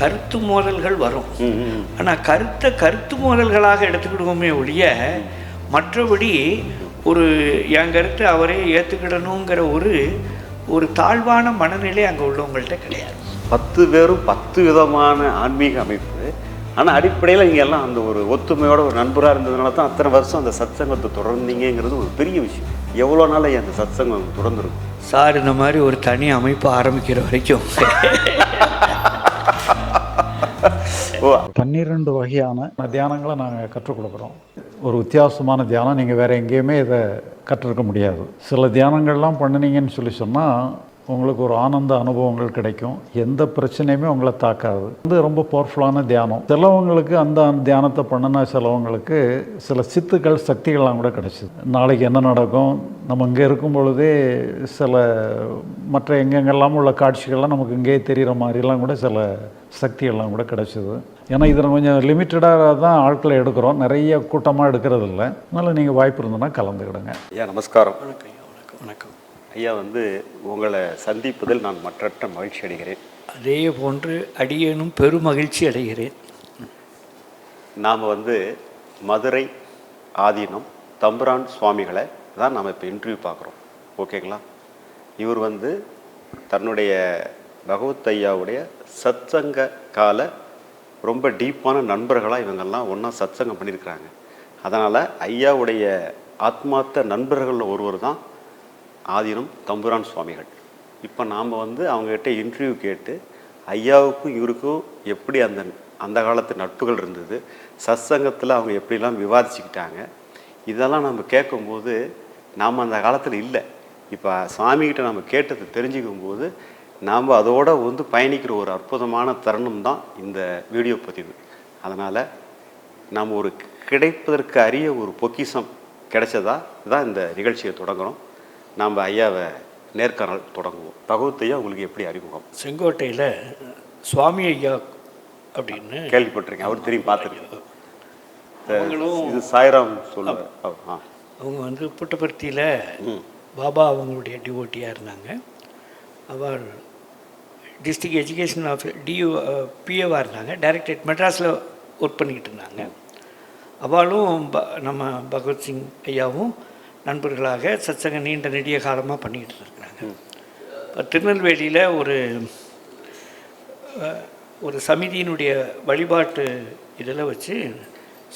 கருத்து மோதல்கள் வரும். ஆனால் கருத்தை கருத்து மோதல்களாக எடுத்துக்கிடுவோமே ஒழிய மற்றபடி ஒரு என் கருத்தை அவரே ஏற்றுக்கிடணுங்கிற ஒரு ஒரு தாழ்வான மனநிலை அங்கே உள்ளவங்கள்ட்ட கிடையாது. பத்து பேரும் பத்து விதமான ஆன்மீக அமைப்பு. ஆனால் அடிப்படையில் இங்கே எல்லாம் அந்த ஒரு ஒத்துமையோட ஒரு நண்பராக இருந்ததுனால தான் அத்தனை வருஷம் அந்த சத்சங்கத்தை தொடர்ந்தீங்கிறது ஒரு பெரிய விஷயம். எவ்வளோ நாள் அந்த சத்சங்கம் தொடர்ந்துருக்கும்? சார் இந்த மாதிரி ஒரு தனி அமைப்பு ஆரம்பிக்கிற வரைக்கும். பன்னிரெண்டு வகையான தியானங்களை நாங்கள் கற்றுக் கொடுக்குறோம். ஒரு வித்தியாசமான தியானம் நீங்கள் வேறு எங்கேயுமே இதை கற்றுருக்க முடியாது. சில தியானங்கள்லாம் பண்ணினீங்கன்னு சொல்லி சொன்னால் உங்களுக்கு ஒரு ஆனந்த அனுபவங்கள் கிடைக்கும். எந்த பிரச்சனையுமே உங்களை தாக்காது. இது ரொம்ப பவர்ஃபுல்லான தியானம். சிலவங்களுக்கு அந்த தியானத்தை பண்ணினா சிலவங்களுக்கு சில சித்துக்கள் சக்திகள்லாம் கூட கிடைச்சிது. நாளைக்கு என்ன நடக்கும்? நம்ம இங்கே இருக்கும் பொழுதே சில மற்ற எங்கெங்கெல்லாம் உள்ள காட்சிகள்லாம் நமக்கு இங்கேயே தெரிகிற மாதிரிலாம் கூட சில சக்திகள்லாம் கூட கிடைச்சிது. ஏன்னா இதில் கொஞ்சம் லிமிட்டடாக தான் ஆட்களை எடுக்கிறோம். நிறைய கூட்டமாக எடுக்கிறது இல்லை அதனால் நீங்கள் வாய்ப்பு இருந்ததுன்னா கலந்துக்கிடுங்க. ஐயா நமஸ்காரம். வணக்கம் ஐயா, வணக்கம் வணக்கம். ஐயா வந்து உங்களை சந்திப்பதில் நான் மற்றற்ற மகிழ்ச்சி அடைகிறேன். அதே போன்று அடியேனும் பெருமகிழ்ச்சி அடைகிறேன். நாம் வந்து மதுரை ஆதீனம் தம்புரான் சுவாமிகளை தான் நாம் இப்போ இன்டர்வியூ பார்க்குறோம். ஓகேங்களா இவர் வந்து தன்னுடைய பகவத் ஐயாவுடைய சத்சங்க கால ரொம்ப டீப்பான நண்பர்களாக இவங்கெல்லாம் ஒன்றா சத்சங்கம் பண்ணியிருக்கிறாங்க. அதனால் ஐயாவுடைய ஆத்மார்த்த நண்பர்களில் ஒருவர் தான் ஆதீனம் தம்புரான் சுவாமிகள். இப்போ நாம் வந்து அவங்ககிட்ட இன்டர்வியூ கேட்டு ஐயாவுக்கும் இவருக்கும் எப்படி அந்த அந்த காலத்து நட்புகள் இருந்தது சத்சங்கத்தில் அவங்க எப்படிலாம் விவாதிச்சுக்கிட்டாங்க இதெல்லாம் நம்ம கேட்கும்போது நாம் அந்த காலத்தில் இல்லை. இப்போ சுவாமிகிட்ட நம்ம கேட்டதை தெரிஞ்சுக்கும் போது நாம் அதோட வந்து பயணிக்கிற ஒரு அற்புதமான தருணம் தான் இந்த வீடியோ பதிவு. அதனால் நாம் ஒரு கிடைப்பதற்கு அரிய ஒரு பொக்கிஷம் கிடைச்சதா தான் இந்த நிகழ்ச்சியை தொடங்குறோம். நாம் ஐயாவை நேர்காணல் தொடங்குவோம். பகவத் ஐயா உங்களுக்கு எப்படி அறிமுகம்? செங்கோட்டையில் சுவாமி ஐயா அப்படின்னு கேள்விப்பட்டிருக்கேன். அவர் தெரியும் பார்த்துருக்கேன் இது சாய்ராம் சொல்லுவார். ஆ. அவங்க வந்து புட்டபர்த்தியில் பாபா அவங்களுடைய டிவோட்டியாக இருந்தாங்க. அவர் டிஸ்ட்ரிக்ட் எஜுகேஷன் ஆஃபீஸ் டியூ பிஏவாக இருந்தாங்க. டைரக்டரேட் மெட்ராஸில் ஒர்க் பண்ணிக்கிட்டு இருந்தாங்க. அவளும் ப நம்ம பகவத்சிங் ஐயாவும் நண்பர்களாக சத்சங்க நீண்ட நெடிய காலமாக பண்ணிக்கிட்டு இருக்கிறாங்க. இப்போ திருநெல்வேலியில் ஒரு ஒரு சமிதியினுடைய வழிபாட்டு இதில் வச்சு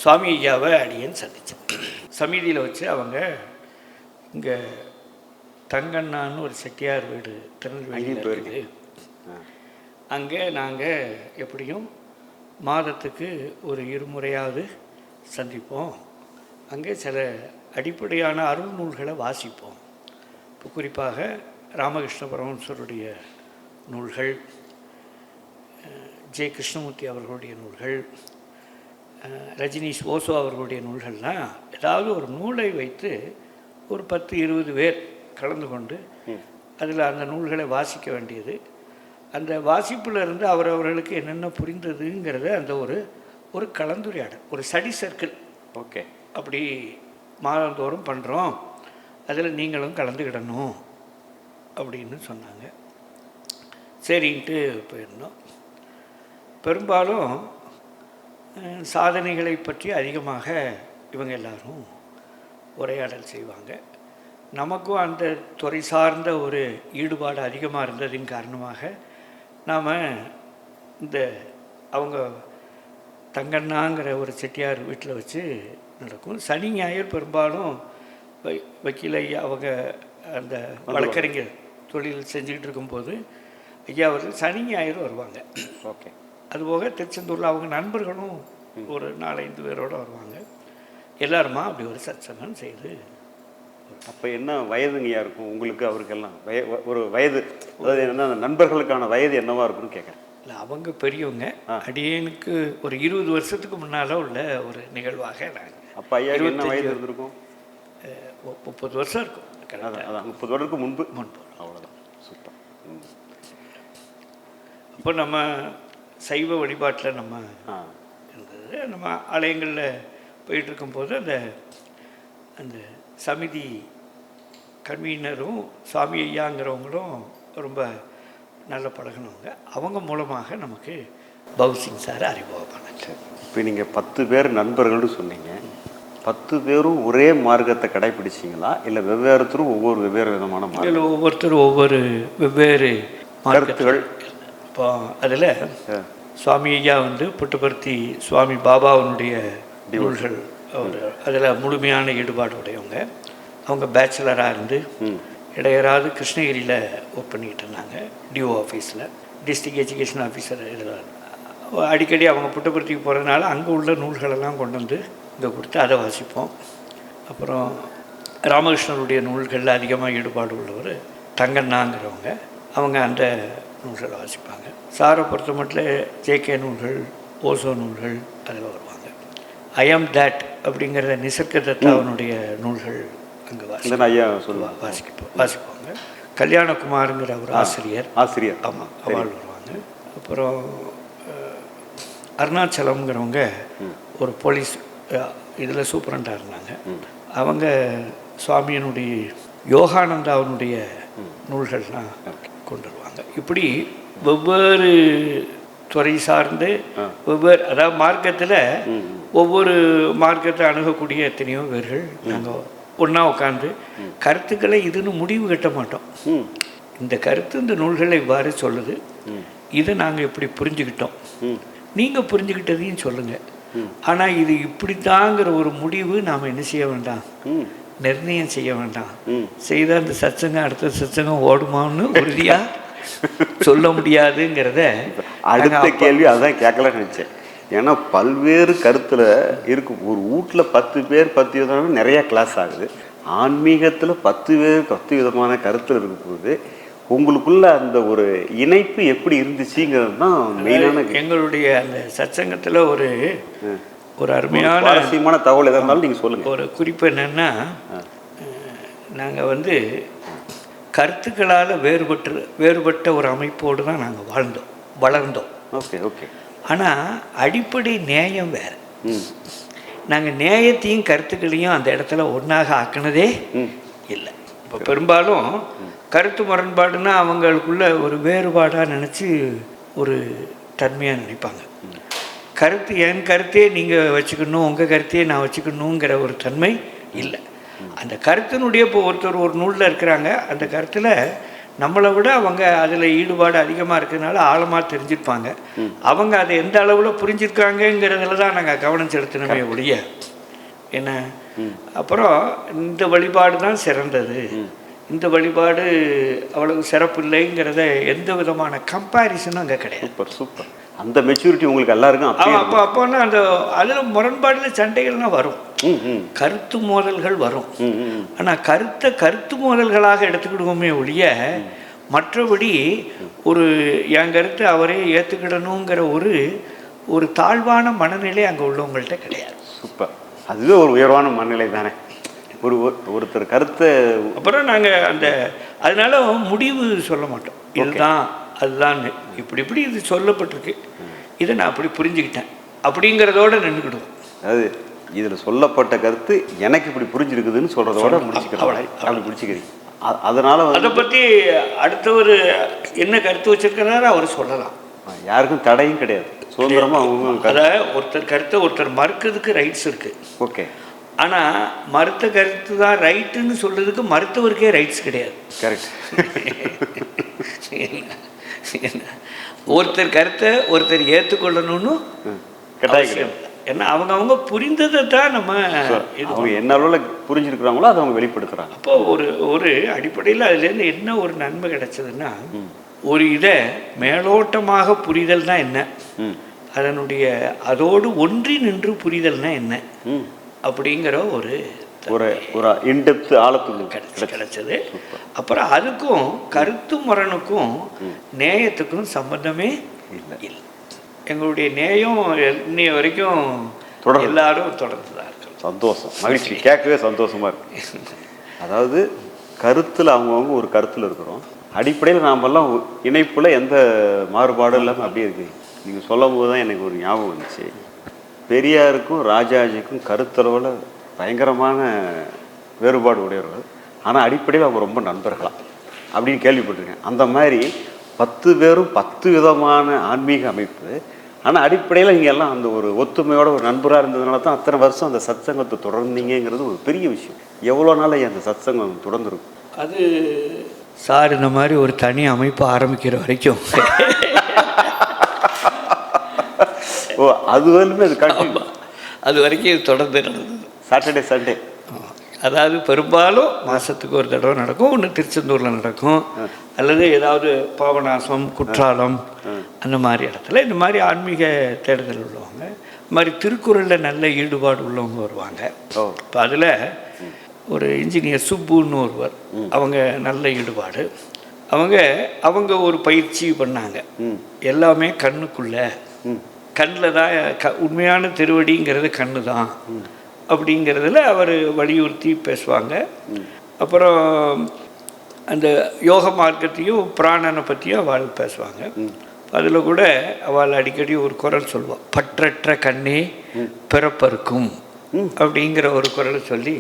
சுவாமி ஐயாவை அடியேன் சந்தித்தேன் சமிதியில் வச்சு அவங்க இங்கே தங்கண்ணான்னு ஒரு செட்டியார் வீடு திருநெல்வேலியில் அங்கேயும் இருக்குது. அங்கே நாங்கள் எப்படியும் மாதத்துக்கு ஒரு இருமுறையாவது சந்திப்போம். அங்கே சில அடிப்படையான அருள் நூல்களை வாசிப்போம். இப்போ குறிப்பாக ராமகிருஷ்ண பரமஹம்சருடைய நூல்கள் ஜே கிருஷ்ணமூர்த்தி அவர்களுடைய நூல்கள் ரஜினிஷ் ஓசோ அவர்களுடைய நூல்கள்லாம் ஏதாவது ஒரு நூலை வைத்து ஒரு பத்து இருபது பேர் கலந்து கொண்டு அதில் அந்த நூல்களை வாசிக்க வேண்டியது. அந்த வாசிப்புல இருந்து அவரவர்களுக்கு என்னென்ன புரிந்ததுங்கிறத அந்த ஒரு ஒரு கலந்துரையாடல் ஒரு ஸ்டடி சர்க்கிள். ஓகே. அப்படி மாதந்தோறும் பண்ணுறோம். அதில் நீங்களும் கலந்துக்கிடணும் அப்படின்னு சொன்னாங்க. சரின்ட்டு போயிருந்தோம். பெரும்பாலும் சாதனைகளை பற்றி அதிகமாக இவங்க எல்லாரும் உரையாடல் செய்வாங்க. நமக்கும் அந்த துறை சார்ந்த ஒரு ஈடுபாடு அதிகமாக இருந்ததின் காரணமாக நாம் இந்த அவங்க தங்கண்ணாங்கிற ஒரு செட்டியார் வீட்டில் வச்சு நடக்கும். சனி ஞாயிறு பெரும்பாலும் வை வக்கீல் ஐயா அவங்க அந்த வழக்கறிஞர் தொழில் செஞ்சுக்கிட்டு இருக்கும்போது ஐயா அவர்கள் சனி ஞாயிறு வருவாங்க. ஓகே. அதுபோக திருச்செந்தூரில் அவங்க நண்பர்களும் ஒரு நாலஞ்சு பேரோடு வருவாங்க. எல்லாருமா அப்படி ஒரு சத்சங்கம் செய்து. அப்போ என்ன வயதுங்கய்யா இருக்கும் உங்களுக்கு அவருக்கெல்லாம்? வய ஒரு வயது அதாவது என்ன நண்பர்களுக்கான வயது என்னவா இருக்குன்னு கேட்குறேன் இல்லை அவங்க பெரியவங்க. அடியேனுக்கு ஒரு இருபது வருஷத்துக்கு முன்னால் உள்ள ஒரு நிகழ்வாக நாங்கள் அப்போ ஐயாவுக்கு என்ன வயது இருந்திருக்கும்? முப்பது வருஷம் இருக்கும். அதான் முப்பது வருடத்துக்கு முன்பு. முன்பு. அவ்வளோதான் சூப்பர். அப்போ நம்ம சைவ வழிபாட்டில் நம்ம இருந்தது நம்ம ஆலயங்களில் போயிட்டு இருக்கும்போது அந்த அந்த சமிதி கன்வீனரும் சுவாமி ஐயாங்கிறவங்களும் ரொம்ப நல்ல பழகினவங்க. அவங்க மூலமாக நமக்கு பவுசிங் சார் அறிமுகமானாங்க இப்போ நீங்கள் பத்து பேர் நண்பர்கள்னு சொன்னீங்க. பத்து பேரும் ஒரே மார்க்கத்தை கடைபிடிச்சிங்களா இல்லை வெவ்வேறுத்தரும் ஒவ்வொரு வெவ்வேறு விதமான மார்க்கம் ஒவ்வொருத்தரும் ஒவ்வொரு வெவ்வேறு கருத்துகள். இப்போ அதில் சுவாமி ஐயா வந்து புட்டுப்பருத்தி சுவாமி பாபாவனுடைய நூல்கள் அவர் அதில் முழுமையான ஈடுபாடு உடையவங்க அவங்க பேச்சுலராக இருந்து இடையராது கிருஷ்ணகிரியில் ஒர்க் பண்ணிக்கிட்டு இருந்தாங்க டிஓ ஆஃபீஸில் டிஸ்ட்ரிக்ட் எஜுகேஷன் ஆஃபீஸர் இதில் அடிக்கடி அவங்க புட்டுப்பருத்திக்கு போகிறதுனால அங்கே உள்ள நூல்களெல்லாம் கொண்டு வந்து இங்கே கொடுத்து அதை வாசிப்போம். அப்புறம் ராமகிருஷ்ணருடைய நூல்களில் அதிகமாக ஈடுபாடு உள்ளவர் தங்கண்ணாங்கிறவங்க. அவங்க அந்த நூல்களை வாசிப்பாங்க. சாரை பொறுத்த மட்டும் ஜேகே நூல்கள் ஓசோ நூல்கள் அதில் வருவாங்க. ஐஎம் தட் அப்படிங்கிற நிசர்க தத்தாவனுடைய நூல்கள் அங்கே வாசி ஐயா சொல்லுவாங்க. வாசிப்போம் வாசிப்பாங்க. கல்யாணகுமாருங்கிற ஒரு ஆசிரியர். ஆசிரியர். ஆமாம் அவள் வருவாங்க. அப்புறம் அருணாச்சலம்ங்கிறவங்க ஒரு போலீஸ் இதில் சூப்பரண்டாக இருந்தாங்க. அவங்க சுவாமியினுடைய யோகானந்தாவனுடைய நூல்கள்லாம் கொண்டு வருவாங்க இப்படி வெவ்வேறு துறை சார்ந்து வெவ்வேறு அதாவது மார்க்கத்தில் ஒவ்வொரு மார்க்கத்தை அணுகக்கூடிய எத்தனையோ பேர்கள் நாங்கள் ஒன்றா உட்காந்து கருத்துக்களை இதுன்னு முடிவு கட்ட மாட்டோம். இந்த கருத்து இந்த நூல்களை இவ்வாறு சொல்லுது. இதை நாங்கள் இப்படி புரிஞ்சுக்கிட்டோம். நீங்கள் புரிஞ்சுக்கிட்டதையும் சொல்லுங்கள் ஆனால் இது இப்படித்தாங்கிற ஒரு முடிவு நாம் என்ன செய்ய வேண்டாம்? நிர்ணயம் செய்ய வேண்டாம். செய்தால் அந்த சத்சங்கம் அடுத்த சத்சங்கம் ஓடுமான்னு உறுதியாக சொல்ல முடியாதுங்கிறத அடுத்த கேள்வி அதான் கேட்கலாம்னு நினச்சேன். ஏன்னா பல்வேறு கருத்தில் இருக்கும் ஒரு வீட்டில் பத்து பேர் பத்து விதமான நிறைய கிளாஸ் ஆகுது. ஆன்மீகத்தில் பத்து பேர் பத்து விதமான கருத்தில் இருக்கும்போது உங்களுக்குள்ள அந்த ஒரு இணைப்பு எப்படி இருந்துச்சுங்கிறது தான் மெயினான எங்களுடைய அந்த சத்சங்கத்தில் ஒரு ஒரு அருமையான சுவாரஸ்யமான தகவல் எதாக இருந்தாலும் நீங்கள் சொல்லுங்கள் ஒரு குறிப்பு என்னென்னா நாங்கள் வந்து கருத்துக்களால் வேறுபட்டு வேறுபட்ட ஒரு அமைப்போடு தான் நாங்கள் வாழ்ந்தோம் வளர்ந்தோம். Okay okay. ஆனால் அடிப்படை நேயம் வேறு. நாங்கள் நேயத்தையும் கருத்துக்களையும் அந்த இடத்துல ஒன்றாக ஆக்கினதே இல்லை. இப்போ பெரும்பாலும் கருத்து முரண்பாடுன்னா அவங்களுக்குள்ள ஒரு வேறுபாடாக நினச்சி ஒரு தன்மையாக நினைப்பாங்க. கருத்து என் கருத்தே நீங்கள் வச்சுக்கணும் உங்கள் கருத்தையே நான் வச்சுக்கணுங்கிற ஒரு தன்மை இல்லை. அந்த கருத்தினுடைய இப்போ ஒருத்தர் ஒரு நூலில் இருக்கிறாங்க. அந்த கருத்தில் நம்மளை விட அவங்க அதில் ஈடுபாடு அதிகமாக இருக்கிறதுனால ஆழமாக தெரிஞ்சிருப்பாங்க. அவங்க அதை எந்த அளவில் புரிஞ்சிருக்காங்கங்கிறதுல தான் நாங்கள் கவனம் செலுத்தினமே ஒழிய. என்ன? அப்புறம் இந்த வழிபாடு தான் சிறந்தது. இந்த வழிபாடு அவ்வளவு சிறப்பு இல்லைங்கிறத எந்த விதமான கம்பேரிசனும் அங்கே கிடையாது. சூப்பர் சூப்பர் அந்த மெச்சூரிட்டி உங்களுக்கு எல்லாருக்கும் அப்போ அப்போன்னா அந்த அதில் முரண்பாடில் சண்டைகள்லாம் வரும். கருத்து மோதல்கள் வரும். ஆனால் கருத்தை கருத்து மோதல்களாக எடுத்துக்கிடுவோமே ஒழிய மற்றபடி ஒரு என் கருத்தை அவரே ஏற்றுக்கிடணுங்கிற ஒரு ஒரு தாழ்வான மனநிலை அங்கே உள்ளவங்கள்ட்ட கிடையாது. சூப்பர். அதுவே ஒரு உயர்வான மனநிலை தானே. ஒரு ஒரு- ஒருத்தர் கருத்தை அப்புறம் நாங்கள் அந்த அதனால முடிவு சொல்ல மாட்டோம். இதுதான் அதுதான் இப்படி இப்படி இது சொல்லப்பட்டிருக்கு. இதை நான் அப்படி புரிஞ்சுக்கிட்டேன். அப்படிங்கிறதோட நின்றுக்கிடுவோம். அதாவது இதில் சொல்லப்பட்ட கருத்து எனக்கு இப்படி புரிஞ்சிருக்குதுன்னு சொல்கிறதோட அவ்வளவு. அப்படி முடிச்சுக்கிறீங்க. அதனால அதை பற்றி அடுத்தவர் என்ன கருத்து வச்சிருக்கிறாரோ அவர் சொல்லலாம். யாருக்கும் தடையும் கிடையாது. சுதந்திரமாக அவங்க அதை ஒருத்தர் கருத்தை ஒருத்தர் மறுக்கிறதுக்கு ரைட்ஸ் இருக்கு. ஓகே. ஆனால் மறுத்த கருத்து தான் ரைட்டுன்னு சொல்றதுக்கு மருத்துவருக்கே ரைட்ஸ் கிடையாது. கரெக்ட்? ஒருத்தர் கருத்தை ஒருத்தர் ஏற்றுக்கொள்ளணும்னு கட்டாயம். ஏன்னா அவங்க அவங்க புரிந்ததை தான் நம்ம இது அவங்க என்ன அளவில் புரிஞ்சிருக்கிறாங்களோ அதை அவங்க வெளிப்படுத்துகிறாங்க அப்போ ஒரு ஒரு அடிப்படையில் அதுலேருந்து என்ன ஒரு நன்மை கிடைச்சதுன்னா ஒரு இதை மேலோட்டமாக புரிதல்னா என்ன? ம். அதனுடைய அதோடு ஒன்றி நின்று புரிதல்னா என்ன? அப்படிங்கிற ஒரு ஒரு ஒரு இன்டெப்த் ஆழத்துக்கு கிடைச்சு கிடைச்சது. அப்புறம் அதுக்கும் கருத்து முரணுக்கும் நேயத்துக்கும் சம்பந்தமே இல்லை. இல்லை. எங்களுடைய நேயம் இன்னைய வரைக்கும் தொடருது. எல்லாரும் தொடர்ந்து தான் இருக்கிறோம் சந்தோஷம். மகிழ்ச்சி. கேட்கவே சந்தோஷமா இருக்கு. அதாவது கருத்தில் அவங்கவுங்க ஒரு கருத்தில் இருக்கிறோம். அடிப்படையில் நாமெல்லாம் இணைப்பில் எந்த மாறுபாடும் இல்லாமல் அப்படியே இருக்கு. நீங்கள் சொல்லும் போது தான் எனக்கு ஒரு ஞாபகம் வந்துச்சு. பெரியாருக்கும் ராஜாஜிக்கும் கருத்தளவில் பயங்கரமான வேறுபாடு உடையவர்கள். ஆனால் அடிப்படையில் அவங்க ரொம்ப நண்பர்களா அப்படின்னு கேள்விப்பட்டிருக்கேன். அந்த மாதிரி பத்து பேரும் பத்து விதமான ஆன்மீக அமைப்பு. ஆனால் அடிப்படையில் நீங்கள் எல்லாம் அந்த ஒரு ஒத்துமையோட ஒரு நண்பராக இருந்ததுனால தான் அத்தனை வருஷம் அந்த சத்சங்கத்தை தொடர்ந்தீங்கிறது ஒரு பெரிய விஷயம். எவ்வளோ நாள் அந்த சத்சங்கம் தொடர்ந்துருக்கும்? அது சார் இந்த மாதிரி ஒரு தனி அமைப்பு ஆரம்பிக்கிற வரைக்கும். ஓ அது வரலுமே அது அது வரைக்கும் தொடர்ந்து நடந்தது. சாட்டர்டே சண்டே அதாவது பெரும்பாலும் மாதத்துக்கு ஒரு தடவை நடக்கும் ஒன்று திருச்செந்தூரில் நடக்கும். அல்லது ஏதாவது பாபநாசம் குற்றாலம் அந்த மாதிரி இடத்துல இந்த மாதிரி ஆன்மீக தேடுதல் உள்ளவங்க இந்த மாதிரி திருக்குறளில் நல்ல ஈடுபாடு உள்ளவங்க வருவாங்க. இப்போ அதில் ஒரு இன்ஜினியர் சுப்புன்னு ஒருவர் அவங்க நல்ல ஈடுபாடு. அவங்க அவங்க ஒரு பயிற்சி பண்ணாங்க. எல்லாமே கண்ணுக்குள்ள. கண்ணில் தான் க உண்மையான திருவடிங்கிறது கண்ணு தான் அப்படிங்கிறதுல அவர் வலியுறுத்தி பேசுவாங்க. அப்புறம் அந்த யோக மார்க்கத்தையும் பிராணனை பற்றியும் அவள் பேசுவாங்க. அதில் கூட அவள் அடிக்கடி ஒரு குரல் சொல்லுவாள் பற்றற்ற கண்ணே பிறப்பறுக்கும் அப்படிங்கிற ஒரு குரலை சொல்லி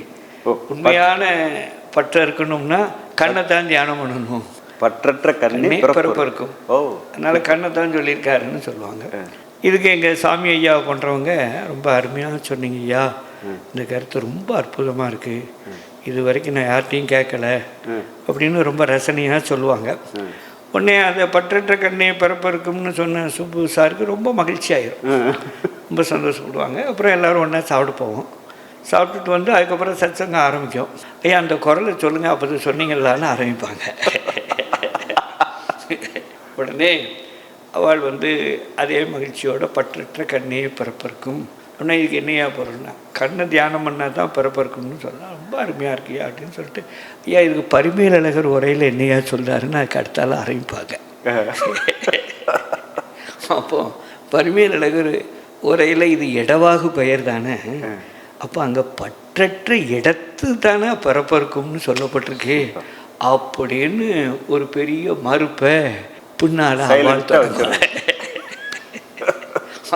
உண்மையான பற்ற இருக்கணும்னா கண்ணை தான் தியானம் பண்ணணும். பற்றற்ற கண்ணே பிறப்பறுக்கும். ஓ. அதனால் கண்ணை தான் சொல்லியிருக்காருன்னு சொல்லுவாங்க. இதுக்கு எங்கள் சாமி ஐயா பண்ணுறவங்க ரொம்ப அருமையாக சொன்னீங்க ஐயா. இந்த கருத்து ரொம்ப அற்புதமாக இருக்குது இது வரைக்கும் நான் யார்கிட்டையும் கேட்கல அப்படின்னு ரொம்ப ரசனையாக சொல்லுவாங்க. உடனே அதை பற்றற்ற கண்ணே பிறப்பிருக்கும்னு சொன்ன சுப்பு சாருக்கு ரொம்ப மகிழ்ச்சி ஆயிரும். ரொம்ப சந்தோஷப்படுவாங்க அப்புறம் எல்லோரும் ஒன்றா சாப்பிட போவோம். சாப்பிட்டுட்டு வந்து அதுக்கப்புறம் சத்சங்கம் ஆரம்பிக்கும். ஐயா அந்த குரலை சொல்லுங்கள் அப்போ சொன்னீங்களான்னு ஆரம்பிப்பாங்க. உடனே அவள் வந்து அதே மகிழ்ச்சியோட பற்றற்ற கண்ணே பிறப்பிருக்கும் உடனே இதுக்கு என்னையா பொருள்னா? கண்ணை தியானம் பண்ணால் தான் பிறப்பிருக்கும்னு சொல்லலாம் ரொம்ப அருமையாக இருக்கியா அப்படின்னு சொல்லிட்டு ஐயா இதுக்கு பரிமையில் அழகர் உரையில் என்னையா சொல்கிறாருன்னு அதுக்கு அடுத்தால ஆரம்பிப்பாங்க அப்போ பரிமையில் அழகர் உரையில் இது இடவாகு பெயர் தானே? அப்போ அங்கே பற்றற்ற இடத்து தானே பிறப்பிருக்கும்னு சொல்லப்பட்டிருக்கு. அப்படின்னு ஒரு பெரிய மறுப்பை பின்னால் அவள் தொடங்குவாள்.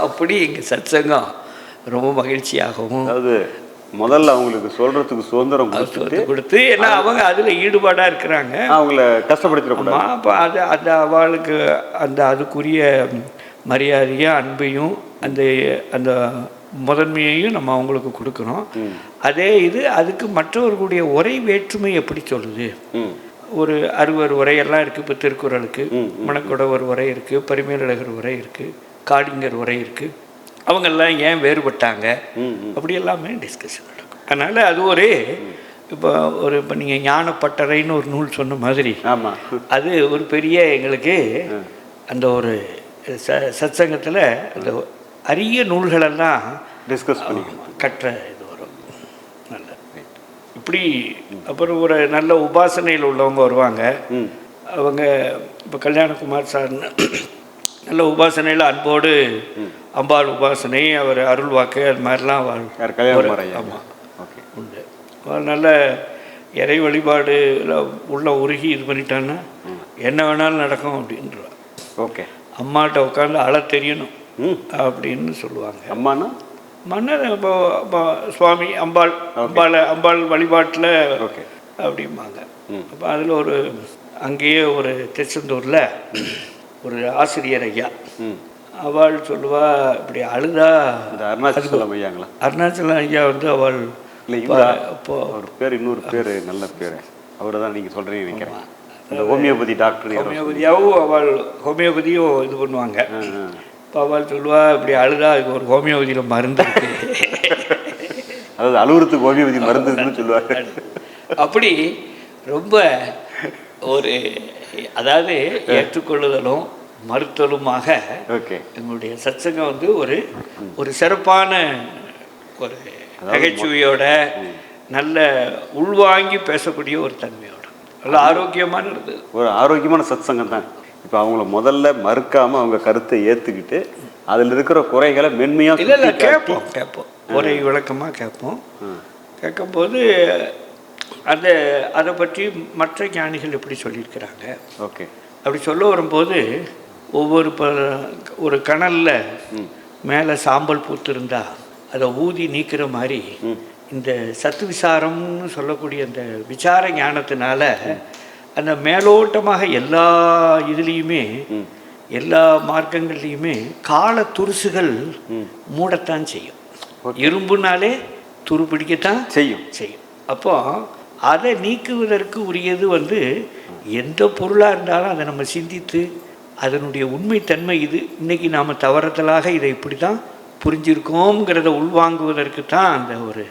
அப்படி எங்கள் சத்சங்கம் ரொம்ப மகிழ்ச்சியாகவும் அதாவது முதல்ல அவங்களுக்கு சொல்றதுக்கு சுதந்திரம் கொடுத்து ஏன்னா அவங்க அதில் ஈடுபாடாக இருக்கிறாங்க. அவங்கள கஷ்டப்படுத்திடக்கூடாது அப்போ அது அந்த அவளுக்கு அந்த அதுக்குரிய மரியாதையும் அன்பையும் அந்த அந்த முதன்மையையும் நம்ம அவங்களுக்கு கொடுக்குறோம் அதே இது அதுக்கு மற்றவர்களுடைய உரை வேற்றுமை எப்படி சொல்லுது? ஒரு அறுவர் உரையெல்லாம் இருக்குது இப்போ திருக்குறளுக்கு. மணக்குட ஒரு உரை இருக்குது பரிமேலழகர் உரை இருக்குது காளிங்கர் உரை இருக்குது அவங்கெல்லாம் ஏன் வேறுபட்டாங்க? அப்படி எல்லாமே டிஸ்கஷன் நடக்கும். அதனால் அது ஒரு இப்போ ஒரு இப்போ நீங்கள் ஞானப்பட்டறைன்னு ஒரு நூல் சொன்ன மாதிரி ஆமா. அது ஒரு பெரிய எங்களுக்கு அந்த ஒரு ச சத்சங்கத்தில் அந்த அரிய நூல்களெல்லாம் டிஸ்கஸ் பண்ணிக்கணும். கற்ற இது வரும். நல்ல. இப்படி அப்புறம் ஒரு நல்ல உபாசனையில் உள்ளவங்க வருவாங்க. அவங்க இப்போ கல்யாணகுமார் சார்னு நல்ல உபாசனையில் அன்போடு அம்பாள் உபாசனை அவர் அருள் வாக்கு அது மாதிரிலாம் ஆமாம் ஓகே. உண்டு. நல்ல இறை வழிபாடு உள்ள உருகி இது பண்ணிட்டான்னா என்ன வேணாலும் நடக்கும் அப்படின்றா. ஓகே. அம்மாட்ட உட்காந்து அழ தெரியணும் அப்படின்னு சொல்லுவாங்க. அம்மானா? மன்னர் இப்போ சுவாமி அம்பாள் அம்பாள் அம்பாள் வழிபாட்டில் ஓகே. அப்படிம்பாங்க. அப்போ அதில் ஒரு அங்கேயே ஒரு திருச்செந்தூரில் ஒரு ஆசிரியர் ஐயா. அவள் சொல்லுவா இப்படி அழுதா இந்த அருணாச்சலம் ஐயாங்களா? அருணாச்சலம் ஐயா வந்து அவள் இல்லை இப்போ அவர் பேர் இன்னொரு பேர் நல்ல பேர். அவரை தான் நீங்கள் சொல்கிறீங்க நினைக்கிறேன். இந்த ஹோமியோபதி டாக்டர் யாரோ ஹோமியோபதியாவும் அவள் ஹோமியோபதியும் இது பண்ணுவாங்க. இப்போ அவள் சொல்லுவா இப்படி அழுதா அதுக்கு ஒரு ஹோமியோபதியில் மருந்து அதாவது அலுவலகத்துக்கு ஹோமியோபதி மருந்துன்னு சொல்லுவாங்க. அப்படி ரொம்ப ஒரு அதாவது ஏற்றுக்கொள்ளுதலும் மறுத்தலுமாக ஓகே. எங்களுடைய சத்சங்கம் வந்து ஒரு ஒரு சிறப்பான ஒரு நகைச்சுவையோட நல்ல உள்வாங்கி பேசக்கூடிய ஒரு தன்மையோட. நல்ல ஆரோக்கியமான இருந்தது ஒரு ஆரோக்கியமான சத்சங்கம் தான். இப்போ அவங்கள முதல்ல மறுக்காம அவங்க கருத்தை ஏற்றுக்கிட்டு அதில் இருக்கிற குறைகளை மென்மையாக இல்லை இல்லை கேட்போம் கேட்போம். ஒரே விளக்கமாக கேட்போம். கேட்கும்போது அதை அதை பற்றி மற்ற ஞானிகள் எப்படி சொல்லியிருக்கிறாங்க? ஓகே. அப்படி சொல்ல வரும்போது ஒவ்வொரு ப ஒரு கணலில் மேலே சாம்பல் பூத்திருந்தா அதை ஊதி நீக்கிற மாதிரி இந்த சத்து விசாரம்னு சொல்லக்கூடிய அந்த விசார ஞானத்தினால அந்த மேலோட்டமாக எல்லா இதுலேயுமே எல்லா மார்க்கங்கள்லையுமே கால துருசுகள் மூடத்தான் செய்யும். இரும்புனாலே துரு பிடிக்கத்தான் செய்யும். செய்யும். அப்போ அதை நீக்குவதற்கு உரியது வந்து எந்த பொருளாக இருந்தாலும் அதை நம்ம சிந்தித்து அதனுடைய உண்மைத்தன்மை இது. இன்னைக்கு நாம் தவறுதலாக இதை இப்படி தான் புரிஞ்சிருக்கோங்கிறத உள்வாங்குவதற்கு தான் அந்த ஒரு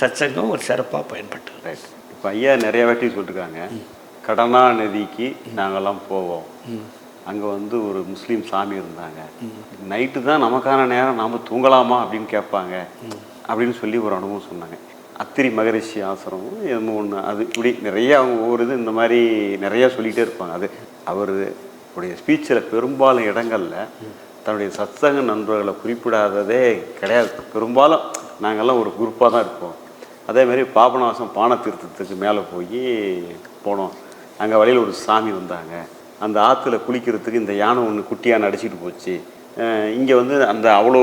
சத்சங்கம் ஒரு சிறப்பாக பயன்பட்டது. ரைட் இப்போ ஐயா நிறைய வாட்டி சொல்லியிருக்காங்க கடனா நதிக்கு நாங்கெல்லாம் போவோம். அங்கே வந்து ஒரு முஸ்லீம் சாமி இருந்தாங்க. நைட்டு தான் நமக்கான நேரம் நாம் தூங்கலாமா அப்படின்னு கேட்பாங்க அப்படின்னு சொல்லி ஒரு அனுபவம் சொன்னாங்க. அத்திரி மகரிஷி ஆசிரமம் என்னமோ ஒன்று அது இப்படி நிறைய அவங்க ஒவ்வொரு இது இந்த மாதிரி நிறையா சொல்லிகிட்டே இருப்பாங்க. அது அவர் உடைய ஸ்பீச்சில் பெரும்பாலும் இடங்களில் தன்னுடைய சத்சங்க நண்பர்களை குறிப்பிடாததே கிடையாது. பெரும்பாலும் நாங்கள்லாம் ஒரு குரூப்பாக தான் இருப்போம். அதே மாதிரி பாபநாசம் பான தீர்த்தத்துக்கு மேலே போய் போனோம். அங்கே வழியில் ஒரு சாமி வந்தாங்க. அந்த ஆற்றுல குளிக்கிறதுக்கு இந்த யானை ஒன்று குட்டியாக நடிச்சிட்டு போச்சு. இங்கே வந்து அந்த அவ்வளோ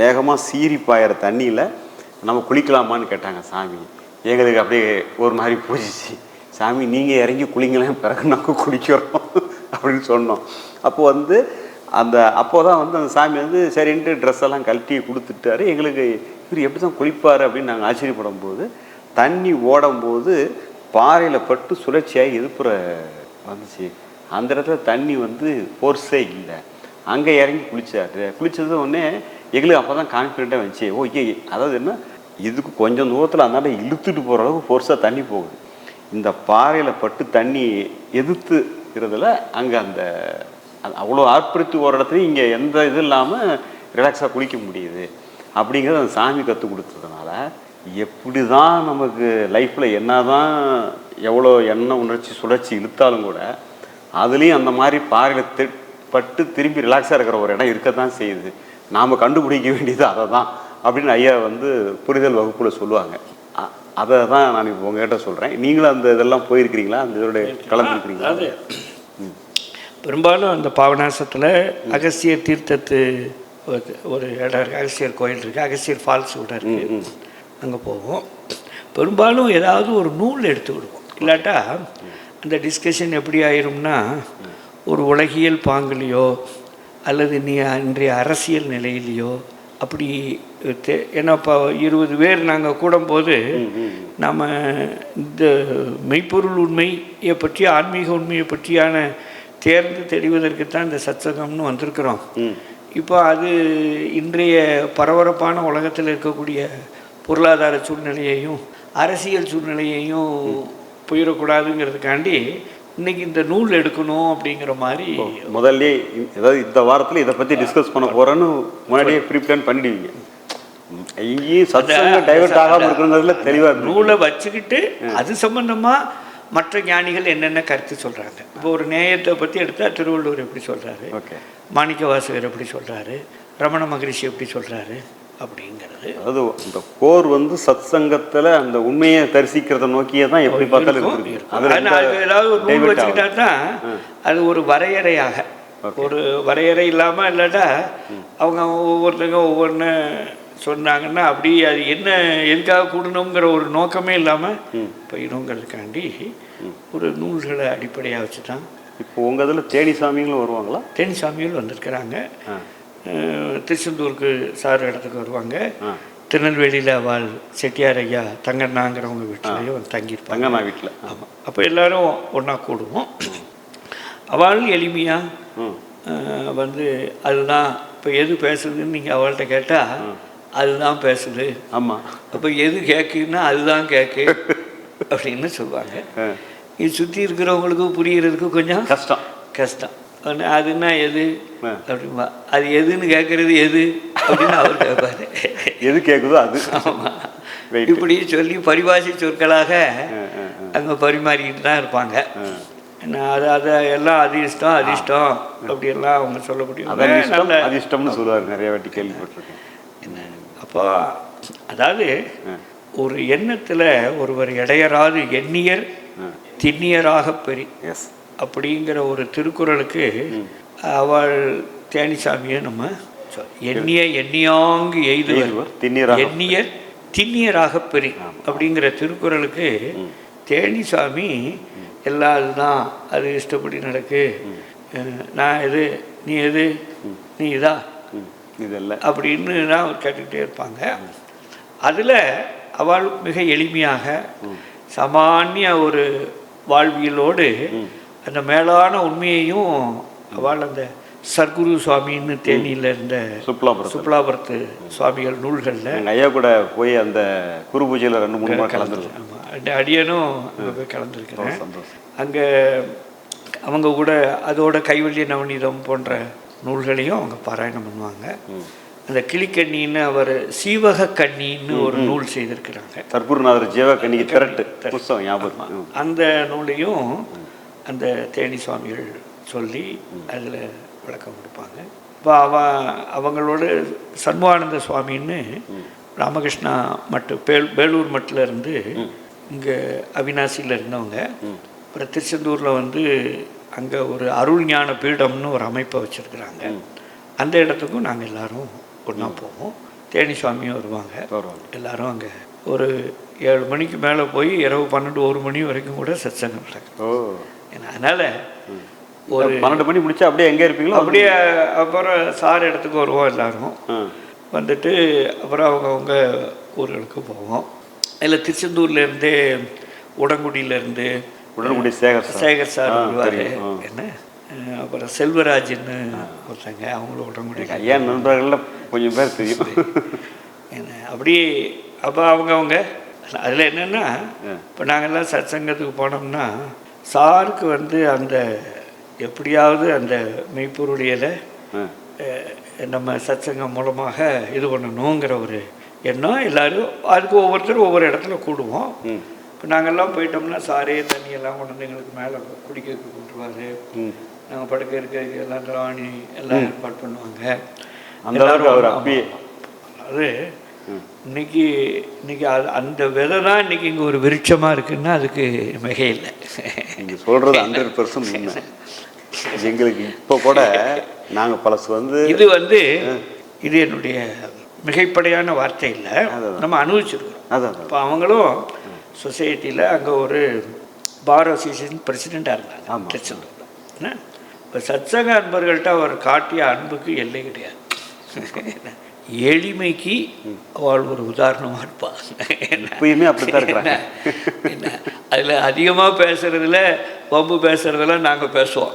வேகமாக சீறி பாயிற தண்ணியில் நம்ம குளிக்கலாமான்னு கேட்டாங்க சாமி. எங்களுக்கு அப்படியே ஒரு மாதிரி போயிடுச்சு. சாமி நீங்கள் இறங்கி குளிங்களேன் பிறகு நாங்கள் குளிக்கிறோம் அப்படின்னு சொன்னோம். அப்போது வந்து அந்த அப்போ தான் வந்து அந்த சாமி வந்து சரின்ட்டு ட்ரெஸ் எல்லாம் கழட்டி கொடுத்துட்டாரு. எங்களுக்கு இவர் எப்படி தான் குளிப்பார் அப்படின்னு நாங்கள் ஆச்சரியப்படும் போது தண்ணி ஓடும்போது பாறையில் பட்டு சுழற்சியாக எதிர்ப்புற வந்துச்சு. அந்த இடத்துல தண்ணி வந்து ஃபோர்ஸே இல்லை. அங்கே இறங்கி குளிச்சாரு. குளித்தது உடனே எங்களுக்கு அப்போ தான் கான்ஃபிடெண்ட்டாக வந்துச்சு. ஓகே அதாவது என்ன? இதுக்கு கொஞ்சம் தூரத்தில் அதனால் இழுத்துட்டு போகிற அளவுக்கு ஃபோர்ஸாக தண்ணி போகுது. இந்த பாறையில் பட்டு தண்ணி எதிர்த்து இருக்கிறதுல அங்கே அந்த அவ்வளோ ஆர்ப்பரித்து ஒரு இடத்துலையும் இங்கே எந்த இது இல்லாமல் ரிலாக்ஸாக குளிக்க முடியுது. அப்படிங்கிறத அந்த சாமி கற்றுக் கொடுத்ததுனால எப்படி தான் நமக்கு லைஃப்பில் என்ன தான் எவ்வளோ எண்ணெய் உணர்ச்சி சுழற்சி இழுத்தாலும் கூட அதுலேயும் அந்த மாதிரி பாறையில் பட்டு திரும்பி ரிலாக்ஸாக இருக்கிற ஒரு இடம் இருக்க தான் செய்யுது. நாம் கண்டுபிடிக்க வேண்டியது அதை தான் அப்படின்னு ஐயா வந்து புரிதல் வகுப்பில் சொல்லுவாங்க. அதை தான் நான் இப்போ உங்ககிட்ட சொல்கிறேன் நீங்களும் அந்த இதெல்லாம் போயிருக்கிறீங்களா? அந்த இதோட கலந்துருக்கிறீங்களா? அதாவது பெரும்பாலும் அந்த பாவநாசத்தில் அகஸ்தியர் தீர்த்தத்து ஒரு- இடம் இருக்குது அகஸ்தியர் கோயில் இருக்குது அகஸ்தியர் ஃபால்ஸ் கூட இருக்குது அங்கே போவோம். பெரும்பாலும் ஏதாவது ஒரு நூல் எடுத்து விடுவோம். இல்லாட்டா அந்த டிஸ்கஷன் எப்படி ஆயிரும்னா ஒரு உலகியல் பாங்குலையோ அல்லது நீ இன்றைய அரசியல் நிலையிலையோ அப்படி தே ஏன்னா இப்போ இருபது பேர் நாங்கள் கூடும்போது நம்ம இந்த மெய்ப்பொருள் உண்மையை பற்றி ஆன்மீக உண்மையை பற்றியான தேர்ந்து தெரிவதற்கு தான் இந்த சத்சங்கம்னு வந்திருக்கிறோம். இப்போ அது இன்றைய பரபரப்பான உலகத்தில் இருக்கக்கூடிய பொருளாதார சூழ்நிலையையும் அரசியல் சூழ்நிலையையும் போயிடக்கூடாதுங்கிறதுக்காண்டி இன்னைக்கு இந்த நூல் எடுக்கணும் அப்படிங்கிற மாதிரி முதல்ல ஏதாவது இந்த வாரத்தில் இதை பற்றி டிஸ்கஸ் பண்ண போகிறேன்னு முன்னாடியே ப்ரீ பிளான் பண்ணிடுவீங்க. இங்கேயும் சத்சங்கம் டைவர்ட் ஆகாமல் இருக்கிறதுல தெளிவாக நூலை வச்சுக்கிட்டு அது சம்பந்தமா மற்ற ஞானிகள் என்னென்ன கருத்து சொல்றாங்க. இப்போ ஒரு நேயத்தை பற்றி எடுத்தா திருவள்ளுவர் எப்படி சொல்றாரு? ஓகே. மாணிக்க வாசகர் எப்படி சொல்றாரு? ரமண மகரிஷி எப்படி சொல்றாரு? அப்படிங்கிறது அதாவது இந்த கோர் வந்து சத்சங்கத்தில் அந்த உண்மையை தரிசிக்கிறத நோக்கியே தான் எப்படி பார்த்தாலும் ஏதாவது ஒரு நூல் வச்சுக்கிட்டா. தான் அது ஒரு வரையறையாக. ஒரு வரையறை இல்லாமல் இல்லாட்டா அவங்க ஒவ்வொருத்தங்க ஒவ்வொன்று சொன்னாங்கன்னா அப்படி அது என்ன எதுக்காக கூடணுங்கிற ஒரு நோக்கமே இல்லாமல் போயிடுங்கிறதுக்காண்டி ஒரு நூல்களை அடிப்படையாக வச்சு தான் இப்போ உங்கள் இதில் தேனி சாமிங்களும் வருவாங்களா? தேனி சாமிகள் வந்திருக்கிறாங்க திருச்செந்தூருக்கு சார் இடத்துக்கு வருவாங்க. திருநெல்வேலியில் வாழ் செட்டியார் ஐயா தங்கண்ணாங்கிறவங்க வீட்டிலையும் தங்கியிருப்பாங்க. தங்கண்ணா வீட்டில் ஆமாம் அப்போ எல்லாரும் ஒன்றா கூடுவோம். அவள் எளிமையாக வந்து அதுதான் இப்போ எது பேசுதுன்னு நீங்கள் அவள்கிட்ட கேட்டால் அதுதான் பேசுது. ஆமாம் அப்போ எது கேட்குன்னா அதுதான் கேட்கு அப்படின்னு சொல்லுவாங்க. இது சுற்றி இருக்கிறவங்களுக்கு புரியறதுக்கு கொஞ்சம் கஷ்டம். கஷ்டம். உடனே அதுன்னா எது. அப்படிம்பா. அது எதுன்னு கேட்குறது எது? அப்படின்னு அவர் கேட்பாரு எது கேட்குதோ அது. ஆமாம். இப்படி சொல்லி பரிபாஷை சொற்களாக அங்கே பரிமாறிக்கிட்டு தான் இருப்பாங்க. என்ன அது அது எல்லாம் அதிர்ஷ்டம் அதிர்ஷ்டம் அப்படியெல்லாம் அவங்க சொல்ல முடியும் அதான் இஷ்டம் நல்ல அது இஷ்டம்னு சொல்லுவார் நிறைய வாட்டி கேள்விப்பட்டிருக்கேன். அப்போ அதாவது ஒரு எண்ணத்தில் ஒருவர் இடையராது எண்ணியர் திண்ணியராக பெரி எஸ் அப்படிங்கிற ஒரு திருக்குறளுக்கு அவள் தேனிசாமியை நம்ம எண்ணிய எண்ணியாங்கு எய்துவர். எய்துவர் திண்ணியராக எண்ணியர் திண்ணியராக பெரி அப்படிங்கிற திருக்குறளுக்கு தேனிசாமி எல்லாம் அதுதான் அது இஷ்டப்படி நடக்கு. நான் எது நீ எது நீ இதா? இதெல்லாம் அப்படின்னு தான் அவர் கேட்டுக்கிட்டே இருப்பாங்க. அதில் அவள் மிக எளிமையாக சாமானிய ஒரு வாழ்வியலோடு அந்த மேலான உண்மையையும் அவள் அந்த சர்க்குரு சுவாமின்னு தேனியில் இருந்த சுப்லாபுரம் சுப்லாபுரத்து சுவாமிகள் நூல்களில். ஐயா கூட போய் அந்த குரு பூஜையில் ரெண்டு மூணு நாள் ஆமாம் அந்த அடியனும் அங்கே போய் கலந்துருக்கிறேன் அங்கே அவங்க கூட அதோட கைவல்ய நவநீதம் போன்ற நூல்களையும் அவங்க பாராயணம் பண்ணுவாங்க. அந்த கிளிக்கண்ணின்னு அவர் சீவக கண்ணின்னு ஒரு நூல் செய்திருக்கிறாங்க. சர்க்குருநாதர் ஜீவ கன்னிக்கு திரட்டு. புஸ்தகம் ஞாபகம். அந்த நூலையும் அந்த தேனி சுவாமிகள் சொல்லி அதில் விளக்கம் கொடுப்பாங்க. இப்போ அவ அவங்களோட சண்முகானந்த சுவாமின்னு ராமகிருஷ்ணா மட்டு பேல் வேலூர் மட்டில் இருந்து இங்கே அவினாசியில் இருந்தவங்க. அப்புறம் திருச்செந்தூரில் வந்து அங்கே ஒரு அருள் ஞான பீடம்னு ஒரு அமைப்பை வச்சுருக்குறாங்க. அந்த இடத்துக்கும் நாங்கள் எல்லாரும் ஒன்றா போவோம். தேனி சுவாமியும் வருவாங்க. எல்லாரும் அங்கே ஒரு ஏழு மணிக்கு மேலே போய் இரவு பன்னெண்டு ஒரு மணி வரைக்கும் கூட சத்சங்கம் நடக்கும். ஓ. அதனால் ஒரு பன்னெண்டு மணி முடிச்சா அப்படியே எங்கே இருப்பீங்களோ? அப்படியே அப்புறம் சார் இடத்துக்கு வருவோம் எல்லாரும். வந்துட்டு அப்புறம் அவங்கவுங்க ஊர்களுக்கு போவோம். அதில் திருச்செந்தூர்லேருந்தே உடங்குடியிலேருந்து உடனுக்குடி சேகர் சேகர் சார் வருவார். என்ன? அப்புறம் செல்வராஜ்னு ஒருத்தங்க அவங்களும் உடங்குடி. ஐயா நண்பர்கள்ல கொஞ்சம் பேர் தெரியும். என்ன? அப்படியே அப்போ அவங்க அவங்க அதில் என்னென்னா இப்போ நாங்கள்லாம் சத்சங்கத்துக்கு போனோம்னா சாருக்கு வந்து அந்த எப்படியாவது அந்த மெய்ப்பொருளியலை நம்ம சத்சங்கம் மூலமாக இது பண்ணணுங்கிற ஒரு எண்ணம் எல்லாரும் அதுக்கு ஒவ்வொருத்தரும் ஒவ்வொரு இடத்துல கூடுவோம். இப்போ நாங்கள்லாம் போயிட்டோம்னா சாரே தண்ணியெல்லாம் கொண்டு வந்து எங்களுக்கு மேலே குடிக்க கொண்டுருவார். நாங்கள் படுக்க இருக்க எல்லாம் திராணி எல்லாம் ஏற்பாடு பண்ணுவாங்க. அந்த அளவுக்கு அவர் அது இன்னைக்கு இன்னைக்கு அது அந்த விதை தான் இன்னைக்கு இங்கே ஒரு விருட்சமாக இருக்குன்னா அதுக்கு மிகை இல்லை. நீங்க சொல்றது ஹண்ட்ரட் பர்சன்ட் உண்மை. எங்களுக்கு இப்போ கூட நாங்க பழசு வந்து இது வந்து இது என்னுடைய மிகைப்படையான வார்த்தை இல்லை. நம்ம அனுபவிச்சிருக்கிறோம் அதான். இப்போ அவங்களும் சொசைட்டியில் அங்கே ஒரு பார் அசோசியேஷன் பிரசிடெண்ட்டாக இருந்தாங்க. ஆமா. திருச்செந்தூரில் இப்போ சத்சங்க அன்பர்கள்ட்ட அவர் காட்டிய அன்புக்கு எல்லை கிடையாது. எளிமைக்கு அவள் ஒரு உதாரணமாக இருப்பாள் என்ன? இப்பயுமே அப்படித்தான் என்ன? அதில் அதிகமாக பேசுறதுல வம்பு பேசுறதெல்லாம் நாங்கள் பேசுவோம்.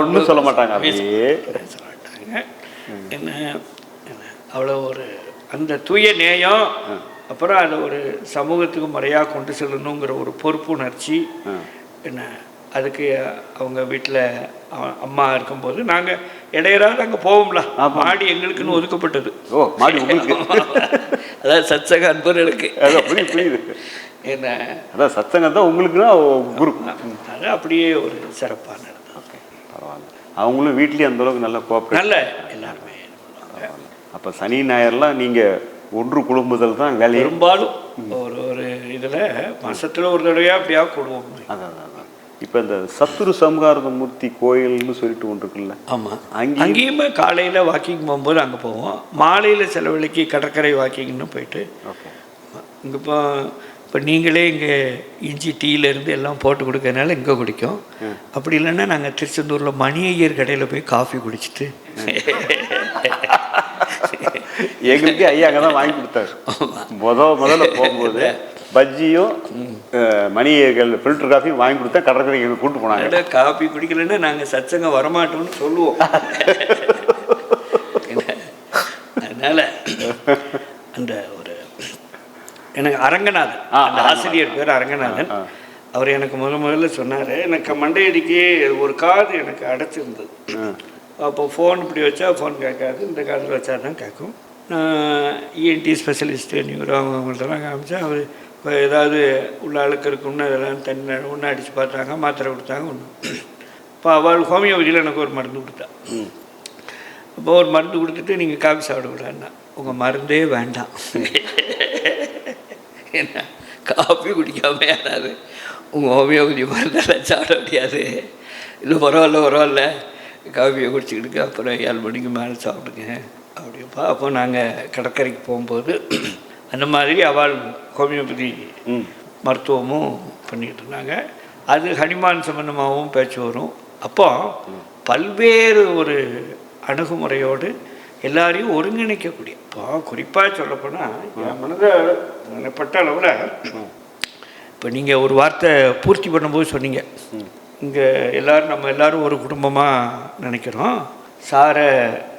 ஒண்ணும் சொல்ல மாட்டாங்க. பேச மாட்டாங்க. என்ன? என்ன? அவ்வளோ ஒரு அந்த தூய நேயம் அப்புறம் அதை ஒரு சமூகத்துக்கு முறையாக கொண்டு செல்லணுங்கிற ஒரு பொறுப்புணர்ச்சி. என்ன? அதுக்கு அவங்க வீட்டில் அம்மா இருக்கும்போது நாங்கள் இடையராது அங்கே போவோம்ல. மாடி எங்களுக்குன்னு ஒதுக்கப்பட்டது. ஓ மாடி உங்களுக்கு. அதாவது சத்சக அன்பர்களுக்கு. புரியுது புரியுது. என்ன? அதான் சத்தங்கம் தான் உங்களுக்குன்னா குரு. அது அப்படியே ஒரு சிறப்பாக நடந்தது. ஓகே பரவாயில்ல. அவங்களும் வீட்லயும் அந்த அளவுக்கு நல்ல கோஆப்ரேட் நல்ல எல்லாருமே. அப்ப சனி ஞாயிறுலாம் நீங்க ஒன்று குழும்புதல் தான் வேலையே. பெரும்பாலும் ஒரு ஒரு இதில் மாசத்துல ஒரு தடவையாக அப்படியா கூடுவோம். அதான். இப்போ இந்த சத்துரு சம்ஹாரத மூர்த்தி கோயில்னு சொல்லிட்டு ஒன்று இருக்குல்ல. ஆமாம் அங்கேயும் அங்கேயுமே காலையில் வாக்கிங் போகும்போது அங்கே போவோம். மாலையில் சில வேளைக்கு கடற்கரை வாக்கிங்னு போயிட்டு ஓகே. இங்கே இப்போ இப்போ நீங்களே இங்கே இஞ்சி டீலேருந்து எல்லாம் போட்டு கொடுக்கறதுனால இங்கே குடிக்கும். அப்படி இல்லைன்னா நாங்கள் திருச்செந்தூரில் மணி ஐயர் கடையில் போய் காஃபி குடிச்சிட்டு. எங்களுக்கே ஐயா அங்கே தான் வாங்கி கொடுத்தாரு. முத முதல்ல போகும்போது பஜ்ஜியும் மணிகள் ஃபில்டர் காஃபியும் வாங்கி கொடுத்தா கடற்கரைக்கு எங்களுக்கு கூட்டு போனாங்க. காஃபி குடிக்கலைன்னா நாங்கள் சச்சங்க வரமாட்டோம்னு சொல்லுவோம்? அதனால அந்த ஒரு எனக்கு அரங்கநாதன் அந்த ஆசிரியர் பேர் அரங்கநாதன். அவர் எனக்கு முத முதல்ல சொன்னார் எனக்கு மண்டையடிக்கு ஒரு காது எனக்கு அடைச்சிருந்தது. அப்போ ஃபோன் இப்படி வச்சா ஃபோன் கேட்காது இந்த காதில் வச்சா தான் கேட்கும் இஎன்டி ஸ்பெஷலிஸ்ட்டு நியூரோ அவங்கள்ட்டலாம் காமிச்சா அவர் இப்போ ஏதாவது உள்ள அழுக்கு இருக்கும்னு அதெல்லாம் தண்ணி ஒன்று அடித்து பார்த்தாங்க மாத்திரை கொடுத்தாங்க ஒன்று இப்போ அவள் ஹோமியோபதியில் எனக்கு ஒரு மருந்து கொடுத்தா. அப்போ ஒரு மருந்து கொடுத்துட்டு நீங்கள் காஃபி சாப்பிடக்கூடாதுன்னா உங்கள் மருந்தே வேண்டாம். என்ன? காஃபி குடிக்காம யாராவது உங்கள் ஹோமியோபதி மருந்தெல்லாம் சாப்பிட முடியாது. இல்லை பரவாயில்ல பரவாயில்ல. காஃபியை குடிச்சிக்கிட்டு அப்புறம் ஏழு மணிக்கு மேலே சாப்பிடுங்க. அப்படிப்பா அப்போ நாங்கள் கடற்கரைக்கு போகும்போது அந்த மாதிரி அவள் ஹோமியோபதி மருத்துவமும் பண்ணிகிட்டு இருந்தாங்க. அது ஹனுமான் சம்பந்தமாகவும் பேச்சு வரும். அப்போ பல்வேறு ஒரு அணுகுமுறையோடு எல்லாரையும் ஒருங்கிணைக்கக்கூடிய இப்போ குறிப்பாக சொல்லப்போனால் என் மனதை நினைப்பட்ட அளவில் இப்போ நீங்கள் ஒரு வார்த்தை பூர்த்தி பண்ணும்போது சொன்னீங்க. இங்கே எல்லாரும் நம்ம எல்லாரும் ஒரு குடும்பமாக நினைக்கிறோம். சாரை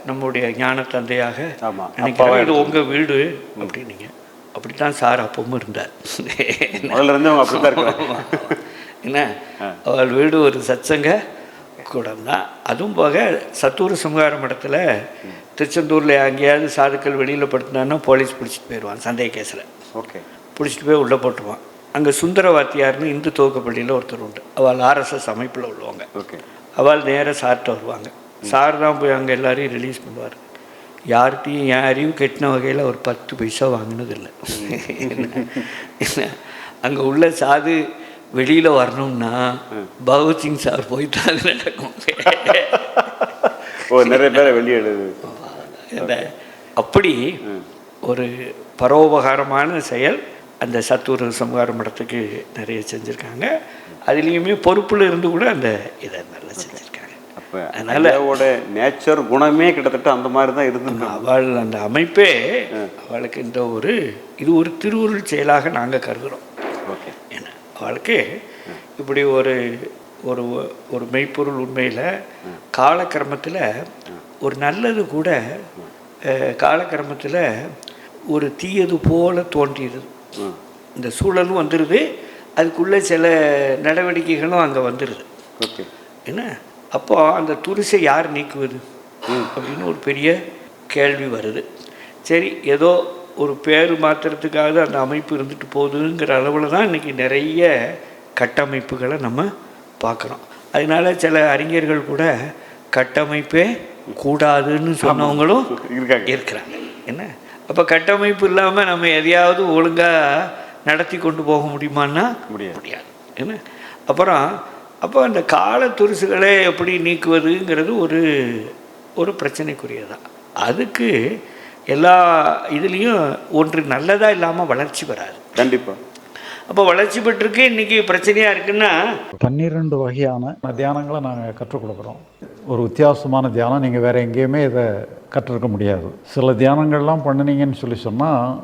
நம்முடைய ஞான தந்தையாக ஆமா, நினைக்கிறோம். இது உங்கள் வீடு அப்படின்னீங்க. அப்படித்தான் சார் அப்பவும் இருந்தார். முதல்ல இருந்து அவங்க அப்படி தான் என்ன? அவள் வீடு ஒரு சத்சங்க கூடம் தான். அதுவும் போக சத்தூர் சமகார மடத்தில் திருச்செந்தூரில் எங்கேயாவது சாதுக்கள் வெளியில் படுத்தினான்னா போலீஸ் பிடிச்சிட்டு போயிடுவான் சந்தேக கேஸில். ஓகே. பிடிச்சிட்டு போய் உள்ளே போட்டுருவான். அங்கே சுந்தர வாத்தியார்னு இந்து துவக்கப்பள்ளியில் ஒருத்தர் உண்டு. அவள் ஆர்எஸ்எஸ் அமைப்பில் உள்ளவங்க. ஓகே. அவள் நேராக சார்கிட்ட வருவாங்க. சார் தான் போய் அங்கே எல்லாரையும் ரிலீஸ் பண்ணுவார். யார்கிட்டையும் அறிவு கெட்டின வகையில் ஒரு பத்து பைசா வாங்கினதில்லை. அங்கே உள்ள சாது வெளியில் வரணும்னா பகவத்சிங் சார் போயிட்டு அது நடக்கும் ஓ நிறைய பேரை வெளியே அப்படி ஒரு பரோபகாரமான செயல் அந்த சத்தூர் சமகார மடத்துக்கு நிறைய செஞ்சுருக்காங்க. அதுலேயுமே பொறுப்பில் இருந்து கூட அந்த இதை நல்லா அப்போ அதனால- அதனால நேச்சர் குணமே கிட்டத்தட்ட அந்த மாதிரி தான் இருந்துருக்கு அவள் அந்த அமைப்பே அவளுக்கு இந்த ஒரு இது ஒரு திருவுருள் செயலாக நாங்கள் கருதுகிறோம் ஓகே. என்ன அவளுக்கு இப்படி ஒரு ஒரு ஒரு மெய்ப்பொருள் உண்மையில் காலக்கிரமத்தில் ஒரு நல்லது கூட காலக்கிரமத்தில் ஒரு தீயது போல தோன்றிடுது இந்த சூழலும் வந்துடுது அதுக்குள்ளே சில நடவடிக்கைகளும் அங்கே வந்துடுது ஓகே. என்ன? அப்போ அந்த துரிசை யார் நீக்குவது? அப்படின்னு ஒரு பெரிய கேள்வி வருது. சரி ஏதோ ஒரு பேர் மாத்திரத்துக்காக அந்த அமைப்பு இருந்துட்டு போகுதுங்கிற அளவில் தான் இன்றைக்கி நிறைய கட்டமைப்புகளை நம்ம பார்க்குறோம். அதனால சில அறிஞர்கள் கூட கட்டமைப்பே கூடாதுன்னு சொன்னவங்களும் இருக்காங்க. இருக்கிறாங்க. என்ன? அப்போ கட்டமைப்பு இல்லாமல் நம்ம எதையாவது ஒழுங்காக நடத்தி கொண்டு போக முடியுமான்னா. முடியாது. என்ன? அப்புறம் அப்போ அந்த கால துரிசுகளை எப்படி நீக்குவதுங்கிறது ஒரு ஒரு பிரச்சனைக்குரியதான் அதுக்கு எல்லா இதுலேயும் ஒன்று நல்லதாக இல்லாமல் வளர்ச்சி வராது. கண்டிப்பா. அப்போ வளர்ச்சி பெற்றிருக்கு இன்றைக்கி பிரச்சனையாக இருக்குன்னா? பன்னிரெண்டு வகையான தியானங்களை நாங்கள் கற்றுக் கொடுக்குறோம். ஒரு வித்தியாசமான தியானம் நீங்கள் வேறு எங்கேயுமே இதை கற்றுருக்க முடியாது. சில தியானங்கள்லாம் பண்ணினீங்கன்னு சொல்லி சொன்னால்